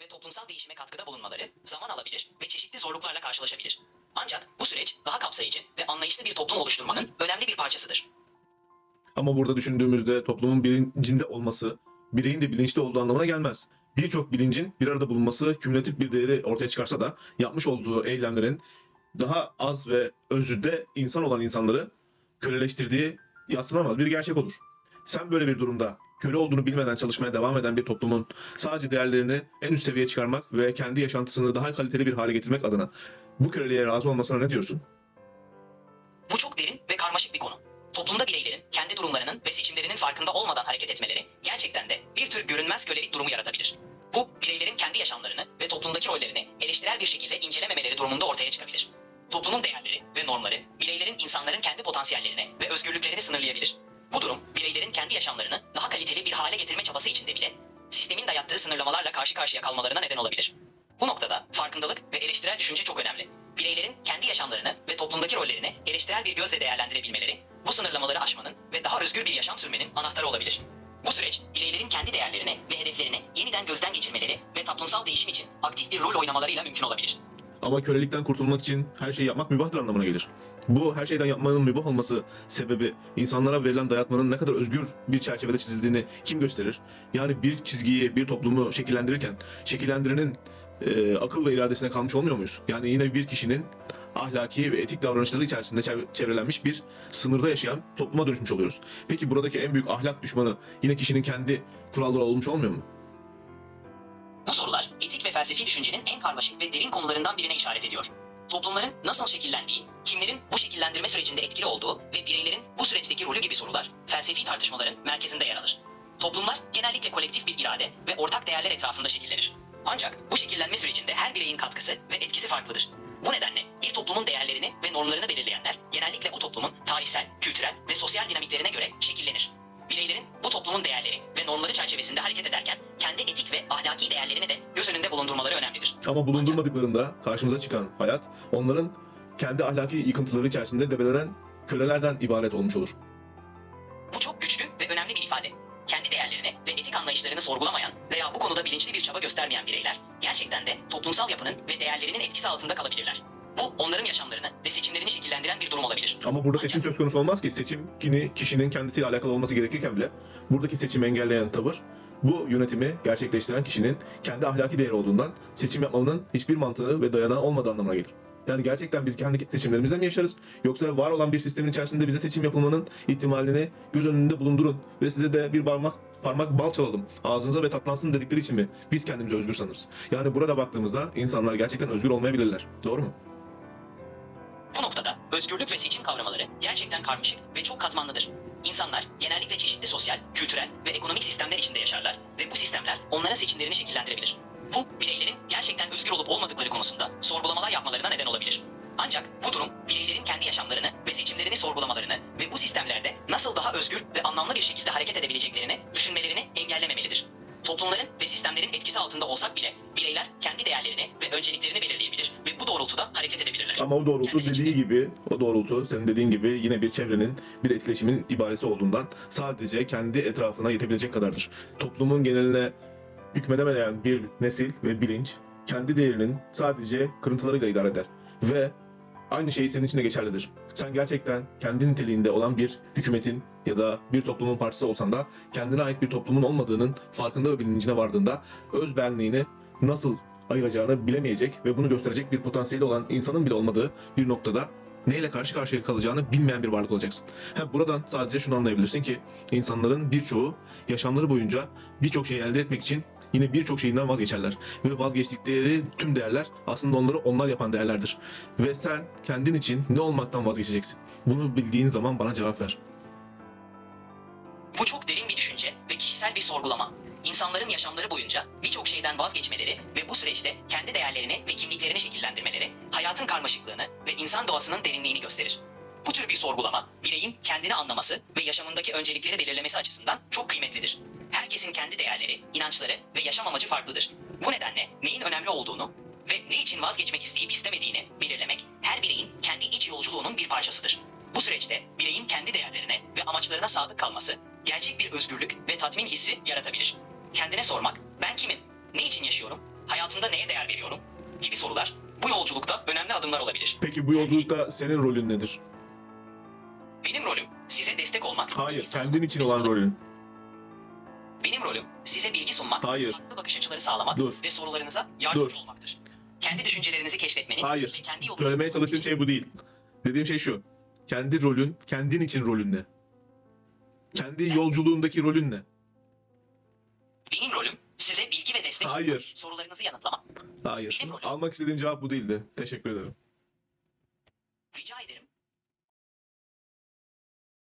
ve toplumsal değişime katkıda bulunmaları zaman alabilir ve çeşitli zorluklarla karşılaşabilir. Ancak bu süreç daha kapsayıcı ve anlayışlı bir toplum oluşturmanın önemli bir parçasıdır. Ama burada düşündüğümüzde toplumun bilincinde olması, bireyin de bilinçli olduğu anlamına gelmez. Birçok bilincin bir arada bulunması kümülatif bir değeri ortaya çıkarsa da yapmış olduğu eylemlerin daha az ve özünde insan olan insanları köleleştirdiği yatsınamaz bir gerçek olur. Sen böyle bir durumda köle olduğunu bilmeden çalışmaya devam eden bir toplumun sadece değerlerini en üst seviyeye çıkarmak ve kendi yaşantısını daha kaliteli bir hale getirmek adına bu köleliğe razı olmasına ne diyorsun? Bu çok derin ve karmaşık bir konu. Toplumda bireylerin kendi durumlarının ve seçimlerinin farkında olmadan hareket etmeleri gerçekten de bir tür görünmez kölelik durumu yaratabilir. Bu bireylerin kendi yaşamlarını ve toplumdaki rollerini eleştirel bir şekilde incelememeleri durumunda ortaya çıkabilir. Toplumun değerleri ve normları bireylerin insanların kendi potansiyellerini ve özgürlüklerini sınırlayabilir. Bu durum kendi yaşamlarını daha kaliteli bir hale getirme çabası içinde bile sistemin dayattığı sınırlamalarla karşı karşıya kalmalarına neden olabilir. Bu noktada farkındalık ve eleştirel düşünce çok önemli. Bireylerin kendi yaşamlarını ve toplumdaki rollerini eleştirel bir gözle değerlendirebilmeleri, bu sınırlamaları aşmanın ve daha özgür bir yaşam sürmenin anahtarı olabilir. Bu süreç, bireylerin kendi değerlerini ve hedeflerini yeniden gözden geçirmeleri ve toplumsal değişim için aktif bir rol oynamalarıyla mümkün olabilir. Ama kölelikten kurtulmak için her şeyi yapmak mübahtır anlamına gelir. Bu her şeyden yapmanın mübah olması sebebi insanlara verilen dayatmanın ne kadar özgür bir çerçevede çizildiğini kim gösterir? Yani bir çizgiyi, bir toplumu şekillendirirken şekillendirenin e, akıl ve iradesine kalmış olmuyor muyuz? Yani yine bir kişinin ahlaki ve etik davranışları içerisinde çev- çevrelenmiş bir sınırda yaşayan topluma dönüşmüş oluyoruz. Peki buradaki en büyük ahlak düşmanı yine kişinin kendi kuralları olmuş olmuyor mu? Bu sorular etik ve felsefi düşüncenin en karmaşık ve derin konularından birine işaret ediyor. Toplumların nasıl şekillendiği, kimlerin bu şekillendirme sürecinde etkili olduğu ve bireylerin bu süreçteki rolü gibi sorular felsefi tartışmaların merkezinde yer alır. Toplumlar genellikle kolektif bir irade ve ortak değerler etrafında şekillenir. Ancak bu şekillenme sürecinde her bireyin katkısı ve etkisi farklıdır. Bu nedenle bir toplumun değerlerini ve normlarını belirleyenler genellikle o toplumun tarihsel, kültürel ve sosyal dinamiklerine göre şekillenir. Bireylerin bu toplumun değerleri ve normları çerçevesinde hareket ederken kendi etik ve ahlaki değerlerini de göz önünde bulundurmaları önemlidir. Ama bulundurmadıklarında karşımıza çıkan hayat onların kendi ahlaki yıkıntıları içerisinde debelenen kölelerden ibaret olmuş olur. Bu çok güçlü ve önemli bir ifade. Kendi değerlerini ve etik anlayışlarını sorgulamayan veya bu konuda bilinçli bir çaba göstermeyen bireyler gerçekten de toplumsal yapının ve değerlerinin etkisi altında kalabilirler. Bu onların yaşamlarını ve seçimlerini şekillendiren bir durum olabilir. Ama burada seçim söz konusu olmaz ki. Seçim yine kişinin kendisiyle alakalı olması gerekirken bile buradaki seçimi engelleyen tavır bu yönetimi gerçekleştiren kişinin kendi ahlaki değeri olduğundan seçim yapmanın hiçbir mantığı ve dayanağı olmadığı anlamına gelir. Yani gerçekten biz kendi seçimlerimizle mi yaşarız? Yoksa var olan bir sistemin içerisinde bize seçim yapılmanın ihtimalini göz önünde bulundurun ve size de bir parmak parmak bal çalalım ağzınıza ve tatlansın dedikleri için mi biz kendimizi özgür sanırız? Yani burada baktığımızda insanlar gerçekten özgür olmayabilirler. Doğru mu? Bu noktada özgürlük ve seçim kavramları gerçekten karmaşık ve çok katmanlıdır. İnsanlar genellikle çeşitli sosyal, kültürel ve ekonomik sistemler içinde yaşarlar ve bu sistemler onların seçimlerini şekillendirebilir. Bu bireylerin gerçekten özgür olup olmadıkları konusunda sorgulamalar yapmalarına neden olabilir. Ancak bu durum bireylerin kendi yaşamlarını ve seçimlerini sorgulamalarını ve bu sistemlerde nasıl daha özgür ve anlamlı bir şekilde hareket edebileceklerini düşünmelerini engellememelidir. Toplumların ve sistemlerin etkisi altında olsak bile bireyler kendi değerlerini ve önceliklerini belirleyebilir ve bu doğrultuda hareket edebilirler. Ama o doğrultu Kendi dediği gibi, o doğrultu senin dediğin gibi yine bir çevrenin, bir etkileşimin ibaresi olduğundan sadece kendi etrafına yetebilecek kadardır. Toplumun geneline hükmedemeyen bir nesil ve bilinç kendi değerinin sadece kırıntılarıyla idare eder. Ve aynı şey senin için de geçerlidir. Sen gerçekten kendi niteliğinde olan bir hükümetin ya da bir toplumun parçası olsan da kendine ait bir toplumun olmadığının farkında ve bilincine vardığında öz benliğini nasıl ayıracağını bilemeyecek ve bunu gösterecek bir potansiyeli olan insanın bile olmadığı bir noktada neyle karşı karşıya kalacağını bilmeyen bir varlık olacaksın. Ha, buradan sadece şunu anlayabilirsin ki insanların birçoğu yaşamları boyunca birçok şeyi elde etmek için yine birçok şeyinden vazgeçerler. Ve vazgeçtikleri tüm değerler aslında onları onlar yapan değerlerdir. Ve sen kendin için ne olmaktan vazgeçeceksin? Bunu bildiğin zaman bana cevap ver. Bu çok derin bir düşünce ve kişisel bir sorgulama. İnsanların yaşamları boyunca birçok şeyden vazgeçmeleri ve bu süreçte kendi değerlerini ve kimliklerini şekillendirmeleri hayatın karmaşıklığını ve insan doğasının derinliğini gösterir. Bu tür bir sorgulama, bireyin kendini anlaması ve yaşamındaki öncelikleri belirlemesi açısından çok kıymetlidir. Herkesin kendi değerleri, inançları ve yaşam amacı farklıdır. Bu nedenle neyin önemli olduğunu ve ne için vazgeçmek isteyip istemediğini belirlemek her bireyin kendi iç yolculuğunun bir parçasıdır. Bu süreçte bireyin kendi değerlerine ve amaçlarına sadık kalması gerçek bir özgürlük ve tatmin hissi yaratabilir. Kendine sormak, ben kimim? Ne için yaşıyorum? Hayatımda neye değer veriyorum? Gibi sorular bu yolculukta önemli adımlar olabilir. Peki bu yolculukta senin rolün nedir? Benim rolüm size destek olmak. Hayır, kendin için olan rolün. Benim rolüm size bilgi sunmak, Hayır. farklı bakış açıları sağlamak Dur. ve sorularınıza yardımcı Dur. olmaktır. Kendi düşüncelerinizi keşfetmeniz Hayır. ve kendi yolunuzu Söylemeye çalıştığım şey bu değil. Dediğim şey şu. Kendi rolün, kendin için rolün ne? Kendi yolculuğundaki rolün ne? Benim rolüm size bilgi ve destek Hayır. sorularınızı yanıtlamak. Hayır. Benim rolüm. Almak istediğim cevap bu değildi. Teşekkür ederim.